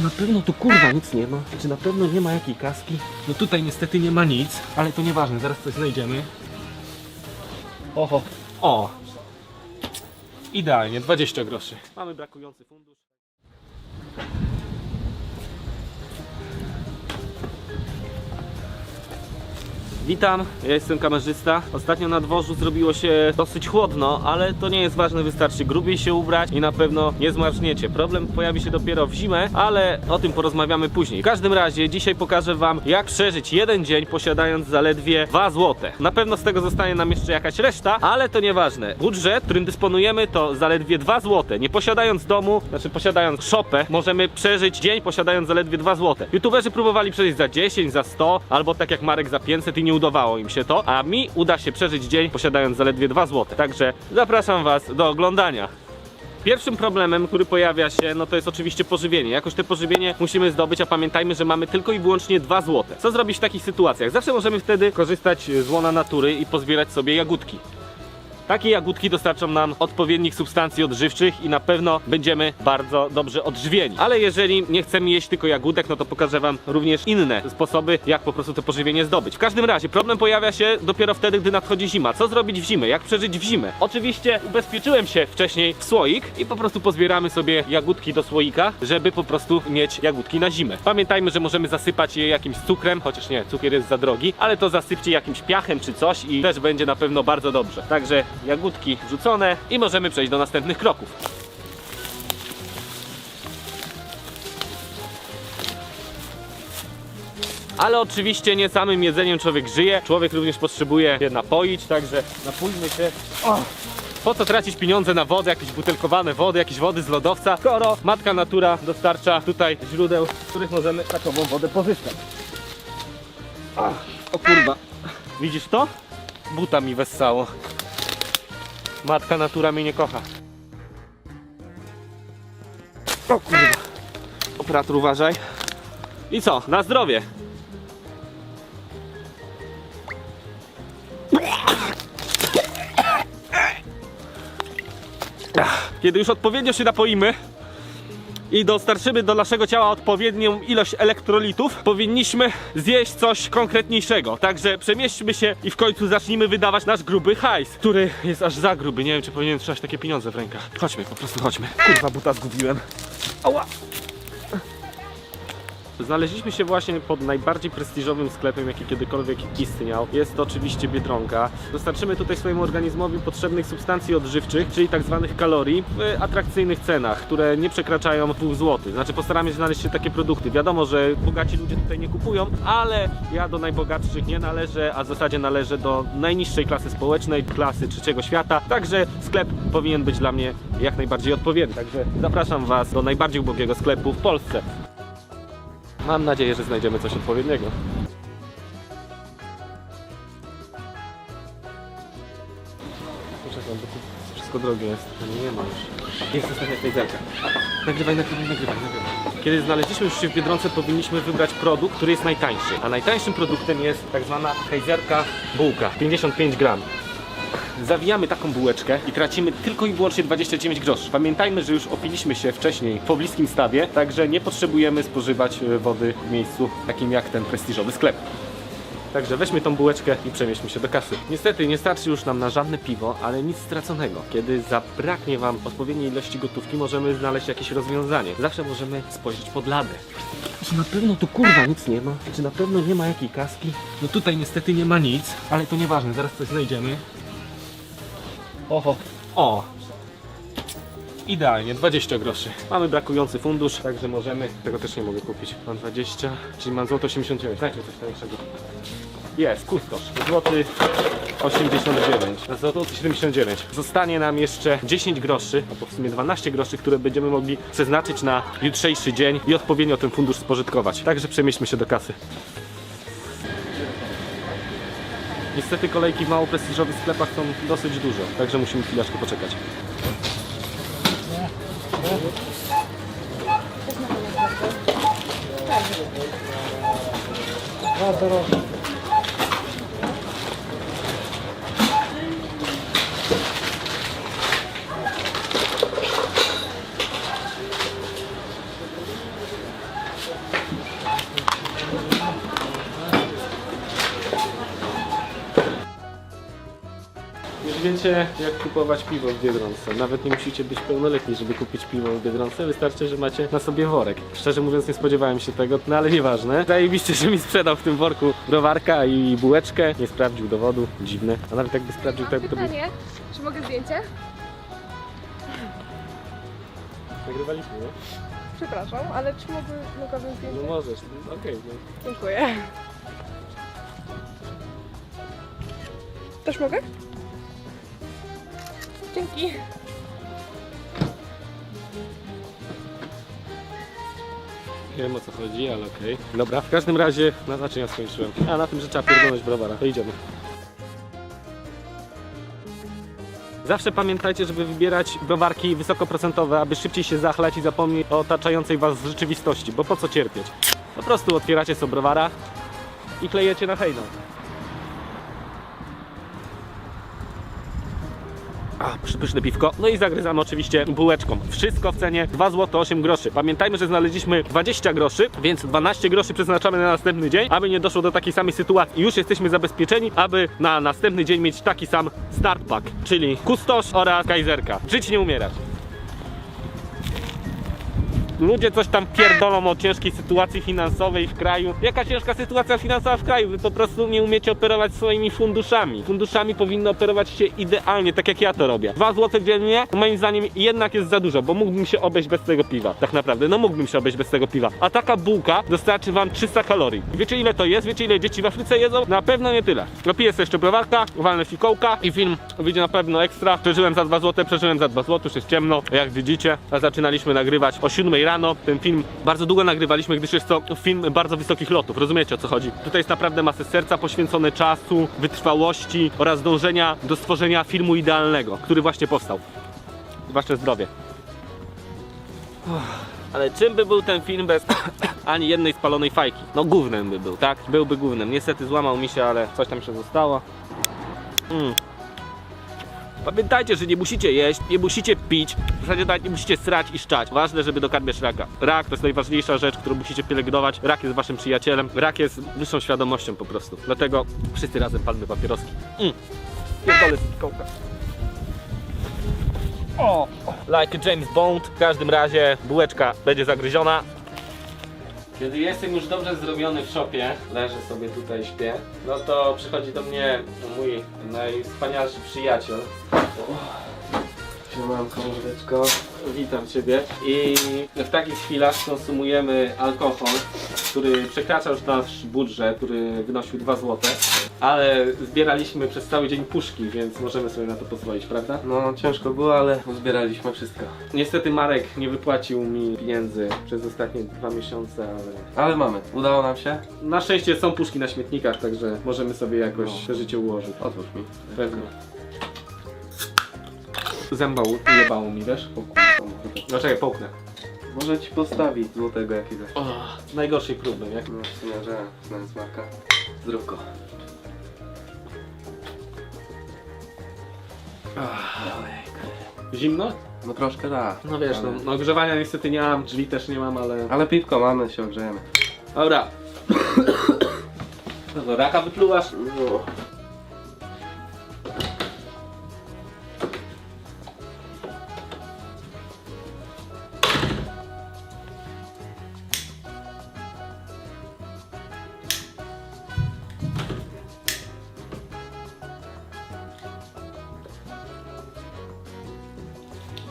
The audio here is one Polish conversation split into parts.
Czy na pewno tu kurwa nic nie ma? Czy na pewno nie ma jakiej kaski? No tutaj niestety nie ma nic, ale to nieważne, zaraz coś znajdziemy. Oho, o! Idealnie, 20 groszy. Mamy brakujący fundusz. Witam, ja jestem kamerzysta. Ostatnio na dworzu zrobiło się dosyć chłodno, ale to nie jest ważne, wystarczy grubiej się ubrać i na pewno nie zmarzniecie. Problem pojawi się dopiero w zimę, ale o tym porozmawiamy później. W każdym razie dzisiaj pokażę wam, jak przeżyć jeden dzień posiadając zaledwie 2 złote. Na pewno z tego zostanie nam jeszcze jakaś reszta, ale to nieważne. Budżet, którym dysponujemy to zaledwie 2 złote. Nie posiadając domu, znaczy posiadając szopę, możemy przeżyć dzień posiadając zaledwie 2 złote. YouTuberzy próbowali przeżyć za 10, za 100, albo tak jak Marek za 500 i nie udawało im się to, a mi uda się przeżyć dzień posiadając zaledwie 2 złote. Także zapraszam was do oglądania. Pierwszym problemem, który pojawia się, no to jest oczywiście pożywienie. Jakoś te pożywienie musimy zdobyć, a pamiętajmy, że mamy tylko i wyłącznie 2 złote. Co zrobić w takich sytuacjach? Zawsze możemy wtedy korzystać z łona natury i pozbierać sobie jagódki. Takie jagódki dostarczą nam odpowiednich substancji odżywczych i na pewno będziemy bardzo dobrze odżywieni. Ale jeżeli nie chcemy jeść tylko jagódek, no to pokażę wam również inne sposoby, jak po prostu to pożywienie zdobyć. W każdym razie problem pojawia się dopiero wtedy, gdy nadchodzi zima. Co zrobić w zimę? Jak przeżyć w zimę? Oczywiście ubezpieczyłem się wcześniej w słoik i po prostu pozbieramy sobie jagódki do słoika, żeby po prostu mieć jagódki na zimę. Pamiętajmy, że możemy zasypać je jakimś cukrem, chociaż nie, cukier jest za drogi, ale to zasypcie jakimś piachem czy coś i też będzie na pewno bardzo dobrze. Także jagódki wrzucone i możemy przejść do następnych kroków. Ale oczywiście nie samym jedzeniem człowiek żyje. Człowiek również potrzebuje się napoić, także napójmy się. O! Po co tracić pieniądze na wodę, jakieś butelkowane wody, jakieś wody z lodowca, skoro matka natura dostarcza tutaj źródeł, z których możemy takową wodę pozyskać. Ach, o kurwa. Widzisz to? Buta mi wessało. Matka natura mnie nie kocha. O kurwa. Operator uważaj. I co? Na zdrowie. Kiedy już odpowiednio się napoimy i dostarczymy do naszego ciała odpowiednią ilość elektrolitów, powinniśmy zjeść coś konkretniejszego. Także przemieśćmy się i w końcu zacznijmy wydawać nasz gruby hajs, który jest aż za gruby. Nie wiem, czy powinienem trzymać takie pieniądze w rękach. Chodźmy, po prostu chodźmy. Kurwa, buta zgubiłem. Ała! Znaleźliśmy się właśnie pod najbardziej prestiżowym sklepem, jaki kiedykolwiek istniał. Jest to oczywiście Biedronka. Dostarczymy tutaj swojemu organizmowi potrzebnych substancji odżywczych, czyli tak zwanych kalorii, w atrakcyjnych cenach, które nie przekraczają 2 zł. Znaczy postaramy się znaleźć się takie produkty. Wiadomo, że bogaci ludzie tutaj nie kupują, ale ja do najbogatszych nie należę, a w zasadzie należę do najniższej klasy społecznej, klasy trzeciego świata. Także sklep powinien być dla mnie jak najbardziej odpowiedni. Także zapraszam Was do najbardziej ubogiego sklepu w Polsce. Mam nadzieję, że znajdziemy coś odpowiedniego. Poczekam, bo tu wszystko drogie jest. Nie ma już. Jest ostatnia kajzerka. Nagrywaj, nagrywaj, nagrywaj, nagrywaj. Kiedy znaleźliśmy już się w Biedronce, powinniśmy wybrać produkt, który jest najtańszy. A najtańszym produktem jest tak zwana kajzerka bułka. 55 gram. Zawijamy taką bułeczkę i tracimy tylko i wyłącznie 29 groszy. Pamiętajmy, że już opiliśmy się wcześniej w pobliskim stawie, także nie potrzebujemy spożywać e, wody w miejscu takim jak ten prestiżowy sklep. Także weźmy tą bułeczkę i przemieśćmy się do kasy. Niestety nie starczy już nam na żadne piwo, ale nic straconego. Kiedy zabraknie Wam odpowiedniej ilości gotówki, możemy znaleźć jakieś rozwiązanie. Zawsze możemy spojrzeć pod ladę. Czy na pewno tu kurwa nic nie ma? Czy na pewno nie ma jakiej kaski? No tutaj niestety nie ma nic, ale to nieważne, zaraz coś znajdziemy. Oho. O! Idealnie, 20 groszy. Mamy brakujący fundusz, także możemy. Tego też nie mogę kupić. Mam 20, czyli mam złoto 89. Dajcie coś tańszego. Jest, kustosz. Złoty 89. Złoto 79. Zostanie nam jeszcze 10 groszy, albo w sumie 12 groszy, które będziemy mogli przeznaczyć na jutrzejszy dzień i odpowiednio ten fundusz spożytkować. Także przemieśćmy się do kasy. Niestety kolejki w mało prestiżowych sklepach są dosyć duże, także musimy chwileczkę poczekać. Dwa. Wiecie, jak kupować piwo w Biedronce. Nawet nie musicie być pełnoletni, żeby kupić piwo w Biedronce. Wystarczy, że macie na sobie worek. Szczerze mówiąc, nie spodziewałem się tego, no ale nieważne. Zajebiście, że mi sprzedał w tym worku browarka i bułeczkę. Nie sprawdził dowodu. Dziwne. A nawet jakby sprawdził, to jakby to. Pytanie, czy mogę zdjęcie? Nagrywaliśmy, nie? Przepraszam, ale czy mogę, mogłabym zdjęcie? No możesz. no Okej, no. Dziękuję. Też mogę? Dzięki. Nie wiem o co chodzi, ale okej. Dobra, w każdym razie, na ja skończyłem. A na tym, że trzeba pierdolnąć browara. To idziemy. Zawsze pamiętajcie, żeby wybierać browarki wysokoprocentowe, aby szybciej się zachlać i zapomnieć o otaczającej was rzeczywistości, bo po co cierpieć? Po prostu otwieracie sobie browara i klejecie na hejno. A, przypyszne piwko. No i zagryzamy oczywiście bułeczką. Wszystko w cenie 2 zł 8 groszy. Pamiętajmy, że znaleźliśmy 20 groszy, więc 12 groszy przeznaczamy na następny dzień, aby nie doszło do takiej samej sytuacji. Już jesteśmy zabezpieczeni, aby na następny dzień mieć taki sam start pack, czyli kustosz oraz kajzerka. Żyć nie umierać. Ludzie coś tam pierdolą o ciężkiej sytuacji finansowej w kraju. Jaka ciężka sytuacja finansowa w kraju? Wy po prostu nie umiecie operować swoimi funduszami. Funduszami powinno operować się idealnie, tak jak ja to robię. Dwa złote dziennie, moim zdaniem jednak jest za dużo, bo mógłbym się obejść bez tego piwa. Tak naprawdę, no mógłbym się obejść bez tego piwa. A taka bułka dostarczy wam 300 kalorii. Wiecie ile to jest? Wiecie ile dzieci w Afryce jedzą? Na pewno nie tyle. Napiję sobie jeszcze browarka, walnę fikołka i film wyjdzie na pewno ekstra. Przeżyłem za 2 złote, przeżyłem za 2 złote, już jest ciemno, jak widzicie. A zaczynaliśmy nagrywać o 7 rano. Ten film bardzo długo nagrywaliśmy, gdyż jest to film bardzo wysokich lotów. Rozumiecie o co chodzi? Tutaj jest naprawdę masę serca poświęcone czasu, wytrwałości oraz dążenia do stworzenia filmu idealnego, który właśnie powstał. Wasze zdrowie. Ale czym by był ten film bez ani jednej spalonej fajki? No gównem by był, tak? Byłby gównem. Niestety złamał mi się, ale coś tam się zostało. Mm. Pamiętajcie, że nie musicie jeść, nie musicie pić, w zasadzie nawet nie musicie srać i szczać. Ważne, żeby dokarmiać raka. Rak to jest najważniejsza rzecz, którą musicie pielęgnować. Rak jest waszym przyjacielem. Rak jest wyższą świadomością po prostu. Dlatego wszyscy razem palmy papieroski. Mm. Pierdolę z kołka. O, like James Bond. W każdym razie bułeczka będzie zagryziona. Kiedy jestem już dobrze zrobiony w szopie, leżę sobie tutaj, śpię, no to przychodzi do mnie mój najwspanialszy przyjaciel. Siemanko, mordeczko. Witam Ciebie. I w takich chwilach konsumujemy alkohol, który przekracza już nasz budżet, który wynosił 2 zł. Ale zbieraliśmy przez cały dzień puszki, więc możemy sobie na to pozwolić, prawda? No ciężko było, ale uzbieraliśmy wszystko. Niestety Marek nie wypłacił mi pieniędzy przez ostatnie dwa miesiące, ale Ale mamy, udało nam się. na szczęście są puszki na śmietnikach, także możemy sobie jakoś No. życie ułożyć. Otwórz mi. Pewnie. Zęba u- jebało mi, wiesz? O kurwa, samochód. No czekaj, połknę. Może ci postawić złotego jakiegoś. O, najgorszej próby, jak? No w sumie, że znając Marka. Zdrówko. Zimno? No troszkę da. No wiesz, no, no ogrzewania niestety nie mam, drzwi też nie mam, ale... Ale piwko mamy, się ogrzejemy. Dobra. No to raka wypluwasz? No.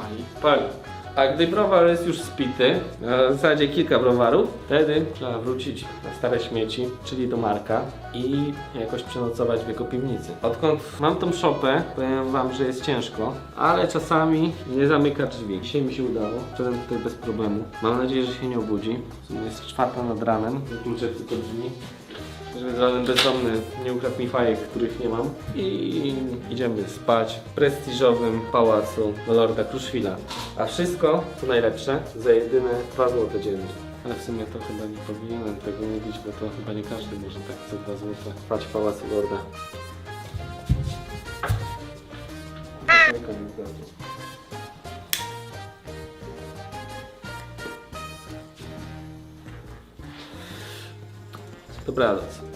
Pali. Pali. A gdy browar jest już spity, a w zasadzie kilka browarów, wtedy trzeba wrócić na stare śmieci, czyli do Marka i jakoś przenocować w jego piwnicy. Odkąd mam tą szopę, powiem wam, że jest ciężko, ale czasami nie zamyka drzwi. Dzisiaj mi się udało, wszedłem tutaj bez problemu. Mam nadzieję, że się nie obudzi. W sumie jest czwarta nad ranem, kluczę tylko drzwi. Żeby żaden bezdomny nie ukradł mi fajek, których nie mam. I idziemy spać w prestiżowym pałacu Lorda Kruszwila. A wszystko, co najlepsze, za jedyne 2 zł dziennie. Ale w sumie to chyba nie powinienem tego mówić, bo to chyba nie każdy może tak za 2 zł spać w pałacu Lorda. Koniec do